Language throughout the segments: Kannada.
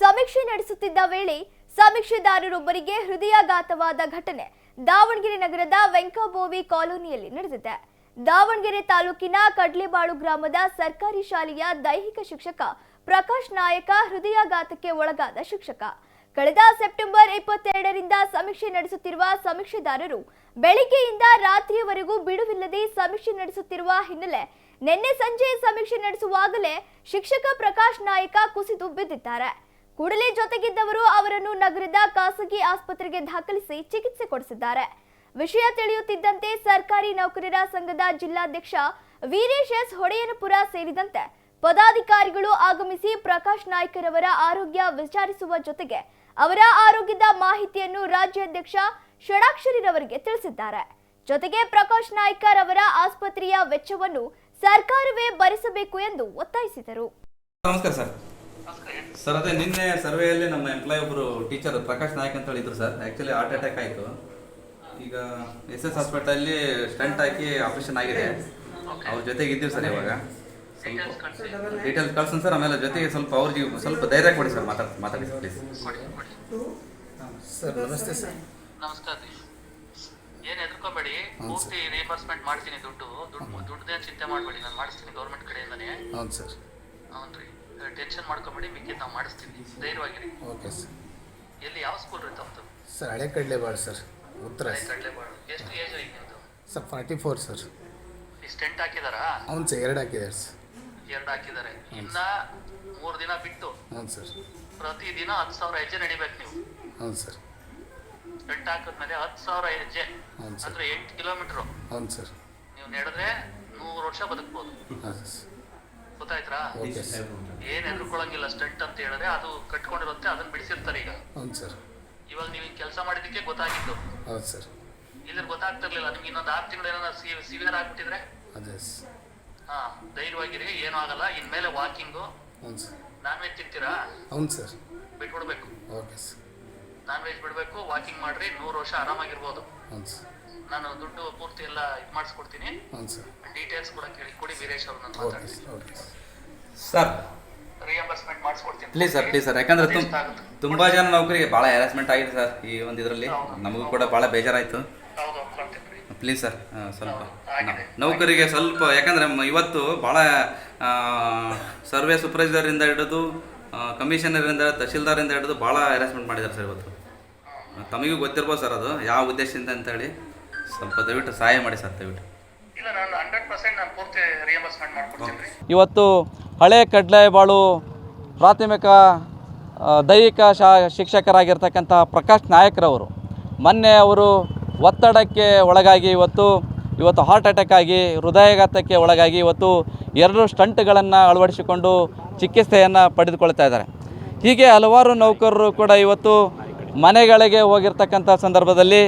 ಸಮೀಕ್ಷೆ ನಡೆಸುತ್ತಿದ್ದ ವೇಳೆ ಸಮೀಕ್ಷೆದಾರರೊಬ್ಬರಿಗೆ ಹೃದಯಾಘಾತವಾದ ಘಟನೆ ದಾವಣಗೆರೆ ನಗರದ ವೆಂಕಬೋವಿ ಕಾಲೋನಿಯಲ್ಲಿ ನಡೆದಿದೆ. ದಾವಣಗೆರೆ ತಾಲೂಕಿನ ಕಡ್ಲೆಬಾಳು ಗ್ರಾಮದ ಸರ್ಕಾರಿ ಶಾಲೆಯ ದೈಹಿಕ ಶಿಕ್ಷಕ ಪ್ರಕಾಶ್ ನಾಯಕ ಹೃದಯಾಘಾತಕ್ಕೆ ಒಳಗಾದ ಶಿಕ್ಷಕ. ಕಳೆದ ಸೆಪ್ಟೆಂಬರ್ ಇಪ್ಪತ್ತೆರಡರಿಂದ ಸಮೀಕ್ಷೆ ನಡೆಸುತ್ತಿರುವ ಸಮೀಕ್ಷೆದಾರರು ಬೆಳಿಗ್ಗೆಯಿಂದ ರಾತ್ರಿಯವರೆಗೂ ಬಿಡುವಿಲ್ಲದೆ ಸಮೀಕ್ಷೆ ನಡೆಸುತ್ತಿರುವ ಹಿನ್ನೆಲೆ ನಿನ್ನೆ ಸಂಜೆ ಸಮೀಕ್ಷೆ ನಡೆಸುವಾಗಲೇ ಶಿಕ್ಷಕ ಪ್ರಕಾಶ್ ನಾಯಕ ಕುಸಿದು ಬಿದ್ದಿದ್ದಾರೆ. ಕೂಡಲೇ ಜೊತೆಗಿದ್ದವರು ಅವರನ್ನು ನಗರದ ಖಾಸಗಿ ಆಸ್ಪತ್ರೆಗೆ ದಾಖಲಿಸಿ ಚಿಕಿತ್ಸೆ ಕೊಡಿಸಿದ್ದಾರೆ. ವಿಷಯ ತಿಳಿಯುತ್ತಿದ್ದಂತೆ ಸರ್ಕಾರಿ ನೌಕರರ ಸಂಘದ ಜಿಲ್ಲಾಧ್ಯಕ್ಷ ವೀರೇಶ್ ಎಸ್ ಹೊಡೆಯನಪುರ ಸೇರಿದಂತೆ ಪದಾಧಿಕಾರಿಗಳು ಆಗಮಿಸಿ ಪ್ರಕಾಶ್ ನಾಯ್ಕರವರ ಆರೋಗ್ಯ ವಿಚಾರಿಸುವ ಜೊತೆಗೆ ಅವರ ಆರೋಗ್ಯದ ಮಾಹಿತಿಯನ್ನು ರಾಜ್ಯಾಧ್ಯಕ್ಷ ಷಡಾಕ್ಷರಿರವರಿಗೆ ತಿಳಿಸಿದ್ದಾರೆ. ಜೊತೆಗೆ ಪ್ರಕಾಶ್ ನಾಯ್ಕರ್ ಅವರ ಆಸ್ಪತ್ರೆಯ ವೆಚ್ಚವನ್ನು ಸರ್ಕಾರವೇ ಭರಿಸಬೇಕು ಎಂದು ಒತ್ತಾಯಿಸಿದರು. ನಮಸ್ಕಾರ ಸರ್. ಸರ್ ಅದೇ ನಿನ್ನೆ ಸರ್ವೆಯಲ್ಲಿ ನಮ್ಮ ಎಂಪ್ಲಾಯ್ ಒಬ್ಬರು ಟೀಚರ್ ಪ್ರಕಾಶ್ ನಾಯಕ್ ಅಂತ ಹೇಳಿದ್ರು ಸರ್. ಆ್ಯಕ್ಚುಲಿ ಹಾರ್ಟ್ ಅಟ್ಯಾಕ್ ಆಯಿತು. ಈಗ ಎಸ್ ಎಸ್ ಹಾಸ್ಪಿಟಲಲ್ಲಿ ಸ್ಟಂಟ್ ಹಾಕಿ ಆಪರೇಷನ್ ಆಗಿದೆ. ಅವ್ರ ಜೊತೆಗೆ ಇದ್ದೀವಿ ಸರ್ ಇವಾಗ. ಸ್ವಲ್ಪ ಡೀಟೇಲ್ಸ್ ಕಳ್ಸೋಣ ಸರ್ ಆಮೇಲೆ ಜೊತೆಗೆ ಸ್ವಲ್ಪ ಅವ್ರಿಗೆ ಸ್ವಲ್ಪ ಧೈರ್ಯ ಕೊಡಿ ಸರ್ ಮಾತಾಡ್ ಮಾತಾಡಿ ಸರ್ ಪ್ಲೀಸ್ ಸರ್ ನಮಸ್ತೆ ಸರ್. ನಮಸ್ಕಾರ ರೀ ಏನ್ ಹೆದರ್ಕೋಬೇಡಿ ಪೂರ್ತಿ ರಿಯಂಬರ್ಸ್ಮೆಂಟ್ ಮಾಡ್ತೀನಿ ದುಡ್ಡು. ದುಡ್ಡು ದುಡ್ಡದೇನು ಚಿಂತೆ ಮಾಡಬೇಡಿ ನಾನು ಮಾಡಿಸ್ತೀನಿ ಗೌರ್ಮೆಂಟ್ ಕಡೆಯಿಂದನೇ. ಹೌದು ಸರ್. ಹೌದು ರೀ ಟೆನ್ಷನ್ ಮಾಡ್ಕೊಬೇಡಿ ಮಿಕ್ಕಿ ನಾವು ಮಾಡಿಸ್ತೀವಿ. ಧೈರ್ಯವಾಗಿರಿ. Okay sir. ಎಲ್ಲಿ ಯಾವ ಸ್ಕೂಲ್ ರೀ ತಮ್ಮದು ಸರ್ ಹಳೆ ಕಡಲೆಬಾಳು ಸರ್. ಉತ್ತರ ಕಡಲೆಬಾಳು ಎಷ್ಟು ಏಜ್ ಐತೆ ನಿಮ್ಮದು ಸರ್ ಫಾರ್ಟಿ ಫೋರ್ ಸರ್. ಇಷ್ಟು ಹಾಕಿದರಾ ಹಾಕಿದಾರಾ? ಹ್ಞೂ ಸರ್ ಎರಡು ಹಾಕಿದ್ದಾರೆ ಸರ್. ಎರಡು ಹಾಕಿದ್ದಾರೆ ಇನ್ನ ಮೂರು ದಿನ ಬಿಟ್ಟು ಹ್ಞೂ ಸರ್. ಪ್ರತಿದಿನ ಹತ್ತು ಸಾವಿರ ಹೆಜ್ಜೆ ನಡಿಬೇಕು ನೀವು. ಹ್ಞೂ ಸರ್. ಸ್ಟೆಂಟ್ ಹಾಕಿದ್ಮೇಲೆ ಹತ್ತು ಸಾವಿರ ಹೆಜ್ಜೆ. ಅಂದ್ರೆ 8 ಕಿಲೋಮೀಟರ್ ಎಂಟು ಕಿಲೋಮೀಟ್ರು. ಹ್ಞೂ ಸರ್. ನೀವು ನಡೆದ್ರೆ ನೂರು ವರ್ಷ ಬದುಕ್ಬೋದು. ಹಾಂ ಸರ್. ಗೊತ್ತಾಯ್ತಾ ಏನು ಸರ್ ಸ್ಟಂಟ್ ಅಂತ ಹೇಳಿದ್ರೆ ಅದು ಕಟ್ಕೊಂಡಿರುತ್ತೆ ಅದನ್ನ ಬಿಡಿಸಿರ್ತಾರೆ ಈಗ. ಸರ್ ಇವಾಗ ನೀವು ಕೆಲಸ ಮಾಡಿದಕ್ಕೆ ಗೊತ್ತಾಗಿತ್ತು ಹೌದು ಸರ್ ಇದ್ರ ಗೊತ್ತಾಗ್ತಿರ್ಲಿಲ್ಲ ನಿಮ್ಗೆ ಇನ್ನೊಂದು ಆರು ತಿಂಗಳು ಏನಾರ ಸಿವಿಯರ್ ಆಗ್ಬಿಟ್ಟಿದ್ರೆ? ಅದೇ ಹಾ ಧೈರ್ಯವಾಗಿರಿ ಏನೂ ಆಗಲ್ಲ ಇನ್ಮೇಲೆ ವಾಕಿಂಗು ಸರ್ ನಾನ್ ವೆಜ್ ತಿಂತೀರಾ? ಹೌದು ಸರ್ ಬಿಟ್ಬಿಡ್ಬೇಕು. ಓಕೆ ಸರ್ ನಾನ್ ವೆಜ್ ಬಿಡಬೇಕು ವಾಕಿಂಗ್ ಮಾಡ್ರಿ ನೂರು ವರ್ಷ ಆರಾಮಾಗಿರ್ಬೋದು. ಹೌದು ಸರ್. ನಾನು ದುಡ್ಡು ಪೂರ್ತಿ ಎಲ್ಲ ಇದು ಮಾಡಿಸ್ಕೊಡ್ತೀನಿ. ಸರ್. ಡೀಟೇಲ್ಸ್ ಕೂಡ ಕೇಳಿ ಕೊಡಿ ವೀರೇಶ್ ಅವ್ರು ನಾನು ಓಕೆ ಮಾತಾಡ್ತೀನಿ. Sir okay sir. Sir. Reimbursement ಮಾಡಿಸ್ಕೊಡ್ತೀನಿ. Please sir please sir. ಯಾಕಂದ್ರೆ ತುಂ ಎಷ್ಟಾಗುತ್ತೆ? ತುಂಬ ಜನ ನೌಕರಿಗೆ ಭಾಳ ಹ್ಯಾರಾಸ್ಮೆಂಟ್ ಆಗಿದೆ ಸರ್ ಈ ಒಂದು ಇದರಲ್ಲಿ ನಮಗೂ ಕೂಡ ಭಾಳ ಬೇಜಾರಾಯಿತು. ಹೌದು ಪ್ಲೀಸ್ ಸರ್ ಸ್ವಲ್ಪ ಆಗಿದೆ. ನೌಕರಿಗೆ ಸ್ವಲ್ಪ ಯಾಕಂದರೆ ಇವತ್ತು ಭಾಳ ಸರ್ವೆ ಸೂಪರ್ವೈಸರಿಂದ ಹಿಡಿದು ಕಮಿಷನರಿಂದ ತಹಶೀಲ್ದಾರಿಂದ ಹಿಡಿದು ಭಾಳ ಹ್ಯಾರಾಸ್ಮೆಂಟ್ ಮಾಡಿದ್ದಾರೆ ಸರ್ ಇವತ್ತು. ತಮಗೂ ಗೊತ್ತಿರ್ಬೋದು ಸರ್ ಅದು. ಯಾವ ಉದ್ದೇಶದಿಂದ ಅಂತೇಳಿ ಸ್ವಲ್ಪ ದಯವಿಟ್ಟು ಸಹಾಯ ಮಾಡಿ ಸರ್ ದಯವಿಟ್ಟು. ಇವತ್ತು ಹಳೆ ಕಡ್ಲೆಬಾಳು ಪ್ರಾಥಮಿಕ ದೈಹಿಕ ಶಾ ಶಿಕ್ಷಕರಾಗಿರ್ತಕ್ಕಂಥ ಪ್ರಕಾಶ್ ನಾಯಕ್ರವರು ಮೊನ್ನೆ ಅವರು ಒತ್ತಡಕ್ಕೆ ಒಳಗಾಗಿ ಇವತ್ತು ಇವತ್ತು ಹಾರ್ಟ್ ಅಟ್ಯಾಕ್ ಆಗಿ ಹೃದಯಾಘಾತಕ್ಕೆ ಒಳಗಾಗಿ ಇವತ್ತು ಎರಡು ಸ್ಟಂಟ್ಗಳನ್ನು ಅಳವಡಿಸಿಕೊಂಡು ಚಿಕಿತ್ಸೆಯನ್ನು ಪಡೆದುಕೊಳ್ತಾ ಇದ್ದಾರೆ. ಹೀಗೆ ಹಲವಾರು ನೌಕರರು ಕೂಡ ಇವತ್ತು ಮನೆಗಳಿಗೆ ಹೋಗಿರ್ತಕ್ಕಂಥ ಸಂದರ್ಭದಲ್ಲಿ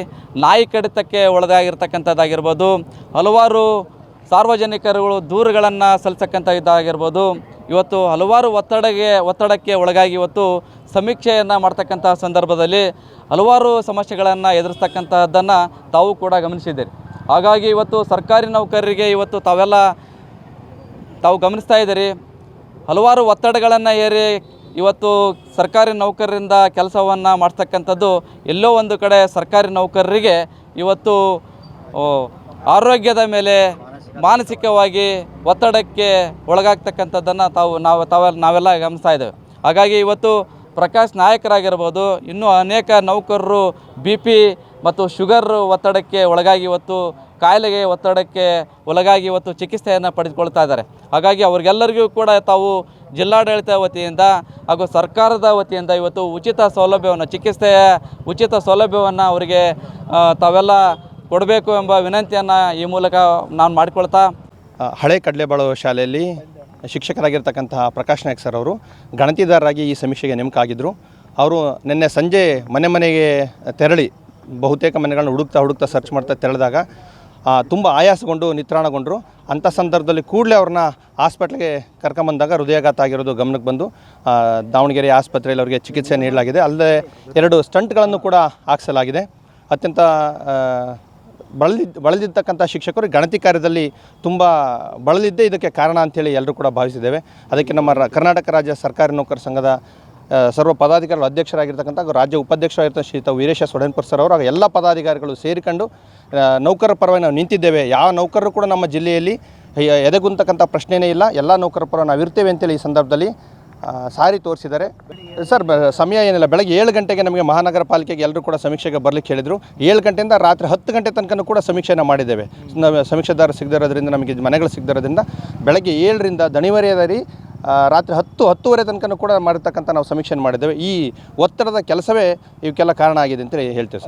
ನಾಯಿ ಕಡಿತಕ್ಕೆ ಒಳಗಾಗಿರ್ತಕ್ಕಂಥದ್ದಾಗಿರ್ಬೋದು, ಹಲವಾರು ಸಾರ್ವಜನಿಕರುಗಳು ದೂರುಗಳನ್ನು ಸಲ್ಲಿಸಕ್ಕಂಥ ಇದಾಗಿರ್ಬೋದು ಇವತ್ತು ಹಲವಾರು ಒತ್ತಡಗೆ, ಒತ್ತಡಕ್ಕೆ ಒಳಗಾಗಿ ಇವತ್ತು ಸಮೀಕ್ಷೆಯನ್ನು ಮಾಡ್ತಕ್ಕಂಥ ಸಂದರ್ಭದಲ್ಲಿ ಹಲವಾರು ಸಮಸ್ಯೆಗಳನ್ನು ಎದುರಿಸ್ತಕ್ಕಂಥದ್ದನ್ನು ತಾವು ಕೂಡ ಗಮನಿಸಿದ್ದೀರಿ. ಹಾಗಾಗಿ ಇವತ್ತು ಸರ್ಕಾರಿ ನೌಕರರಿಗೆ ಇವತ್ತು ತಾವೆಲ್ಲ ತಾವು ಗಮನಿಸ್ತಾ ಇದ್ದೀರಿ. ಹಲವಾರು ಒತ್ತಡಗಳನ್ನು ಏರಿ ಇವತ್ತು ಸರ್ಕಾರಿ ನೌಕರರಿಂದ ಕೆಲಸವನ್ನು ಮಾಡ್ತಕ್ಕಂಥದ್ದು ಎಲ್ಲೋ ಒಂದು ಕಡೆ ಸರ್ಕಾರಿ ನೌಕರರಿಗೆ ಇವತ್ತು ಆರೋಗ್ಯದ ಮೇಲೆ ಮಾನಸಿಕವಾಗಿ ಒತ್ತಡಕ್ಕೆ ಒಳಗಾಗ್ತಕ್ಕಂಥದ್ದನ್ನು ತಾವು, ನಾವು ತಾವ ನಾವೆಲ್ಲ ಗಮನಿಸ್ತಾ ಇದ್ದೇವೆ. ಹಾಗಾಗಿ ಇವತ್ತು ಪ್ರಕಾಶ್ ನಾಯಕರಾಗಿರ್ಬೋದು, ಇನ್ನೂ ಅನೇಕ ನೌಕರರು, ಬಿ ಪಿ ಮತ್ತು ಶುಗರ್ ಒತ್ತಡಕ್ಕೆ ಒಳಗಾಗಿ ಇವತ್ತು, ಕಾಯಿಲೆಗೆ ಒತ್ತಡಕ್ಕೆ ಒಳಗಾಗಿ ಇವತ್ತು ಚಿಕಿತ್ಸೆಯನ್ನು ಪಡೆದುಕೊಳ್ತಾ ಇದ್ದಾರೆ. ಹಾಗಾಗಿ ಅವ್ರಿಗೆಲ್ಲರಿಗೂ ಕೂಡ ತಾವು ಜಿಲ್ಲಾಡಳಿತ ವತಿಯಿಂದ ಹಾಗೂ ಸರ್ಕಾರದ ವತಿಯಿಂದ ಇವತ್ತು ಉಚಿತ ಸೌಲಭ್ಯವನ್ನು ಚಿಕಿತ್ಸೆಯ ಉಚಿತ ಸೌಲಭ್ಯವನ್ನು ಅವರಿಗೆ ತಾವೆಲ್ಲ ಕೊಡಬೇಕು ಎಂಬ ವಿನಂತಿಯನ್ನು ಈ ಮೂಲಕ ನಾನು ಮಾಡಿಕೊಳ್ತಾ. ಹಳೆ ಕಡಲೆಬಾಳು ಶಾಲೆಯಲ್ಲಿ ಶಿಕ್ಷಕರಾಗಿರ್ತಕ್ಕಂತಹ ಪ್ರಕಾಶ್ ನಾಯಕ್ ಸರ್ ಅವರು ಗಣತಿದಾರರಾಗಿ ಈ ಸಮೀಕ್ಷೆಗೆ ನೇಮಕ ಆಗಿದ್ದರು ಅವರು ನಿನ್ನೆ ಸಂಜೆ ಮನೆ ಮನೆಗೆ ತೆರಳಿ ಬಹುತೇಕ ಮನೆಗಳನ್ನ ಹುಡುಕ್ತಾ ಹುಡುಕ್ತಾ ಸರ್ಚ್ ಮಾಡ್ತಾ ತೆರಳಿದಾಗ ತುಂಬ ಆಯಾಸಗೊಂಡು ನಿತ್ರಾಣಗೊಂಡರು. ಅಂಥ ಸಂದರ್ಭದಲ್ಲಿ ಕೂಡಲೇ ಅವ್ರನ್ನ ಹಾಸ್ಪಿಟ್ಲಿಗೆ ಕರ್ಕೊಂಬಂದಾಗ ಹೃದಯಾಘಾತ ಆಗಿರೋದು ಗಮನಕ್ಕೆ ಬಂದು ದಾವಣಗೆರೆ ಆಸ್ಪತ್ರೆಯಲ್ಲಿ ಅವರಿಗೆ ಚಿಕಿತ್ಸೆ ನೀಡಲಾಗಿದೆ. ಅಲ್ಲದೆ ಎರಡು ಸ್ಟಂಟ್ಗಳನ್ನು ಕೂಡ ಹಾಕಿಸಲಾಗಿದೆ. ಅತ್ಯಂತ ಬಳಲಿ ಬಳಲಿದ್ದ ಬಳಲಿರ್ತಕ್ಕಂಥ ಶಿಕ್ಷಕರು ಗಣತಿ ಕಾರ್ಯದಲ್ಲಿ ತುಂಬ ಬಳಲಿದ್ದೇ ಇದಕ್ಕೆ ಕಾರಣ ಅಂತೇಳಿ ಎಲ್ಲರೂ ಕೂಡ ಭಾವಿಸಿದ್ದೇವೆ. ಅದಕ್ಕೆ ನಮ್ಮ ಕರ್ನಾಟಕ ರಾಜ್ಯ ಸರ್ಕಾರಿ ನೌಕರ ಸಂಘದ ಸರ್ವ ಪದಾಧಿಕಾರಿಗಳು ಅಧ್ಯಕ್ಷರಾಗಿರ್ತಕ್ಕಂಥ ರಾಜ್ಯ ಉಪಾಧ್ಯಕ್ಷರಾಗಿರ್ತಕ್ಕಂಥ ಶ್ರೀತ ವೀರೇಶ ಸೊಡನ್ಪುರ್ ಸರ್ ಅವರು ಎಲ್ಲ ಪದಾಧಿಕಾರಿಗಳು ಸೇರಿಕೊಂಡು ನೌಕರರ ಪರವಾಗಿ ನಾವು ನಿಂತಿದ್ದೇವೆ. ಯಾವ ನೌಕರರು ಕೂಡ ನಮ್ಮ ಜಿಲ್ಲೆಯಲ್ಲಿ ಎದೆಗುಂತಕ್ಕಂಥ ಪ್ರಶ್ನೆಯೇ ಇಲ್ಲ. ಎಲ್ಲ ನೌಕರರ ಪರ ನಾವು ಇರ್ತೇವೆ ಅಂತೇಳಿ ಈ ಸಂದರ್ಭದಲ್ಲಿ ಸಾರಿ ತೋರಿಸಿದ್ದಾರೆ. ಸರ್ ಸಮಯ ಏನಿಲ್ಲ. ಬೆಳಗ್ಗೆ ಏಳು ಗಂಟೆಗೆ ನಮಗೆ ಮಹಾನಗರ ಪಾಲಿಕೆಗೆ ಎಲ್ಲರೂ ಕೂಡ ಸಮೀಕ್ಷೆಗೆ ಬರಲಿಕ್ಕೆ ಹೇಳಿದರು. ಏಳು ಗಂಟೆಯಿಂದ ರಾತ್ರಿ ಹತ್ತು ಗಂಟೆ ತನಕ ಕೂಡ ಸಮೀಕ್ಷೆನ ಮಾಡಿದ್ದೇವೆ. ಸಮೀಕ್ಷೆದಾರರು ಸಮೀಕ್ಷೆದಾರ ಸಿಗದಿರೋದ್ರಿಂದ, ನಮಗೆ ಮನೆಗಳು ಸಿಗದಿರೋದ್ರಿಂದ ಬೆಳಗ್ಗೆ ಏಳರಿಂದ ದಣಿವರಿಯದರಿ ರಾತ್ರಿ ಹತ್ತು, ಹತ್ತುವರೆ ತನಕ ಕೂಡ ಮಾಡಿರ್ತಕ್ಕಂಥ ನಾವು ಸಮೀಕ್ಷೆ ಮಾಡಿದ್ದೇವೆ. ಈ ಒತ್ತಡದ ಕೆಲಸವೇ ಇವಕ್ಕೆಲ್ಲ ಕಾರಣ ಆಗಿದೆ ಅಂತೇಳಿ ಹೇಳ್ತೇವೆ ಸರ್.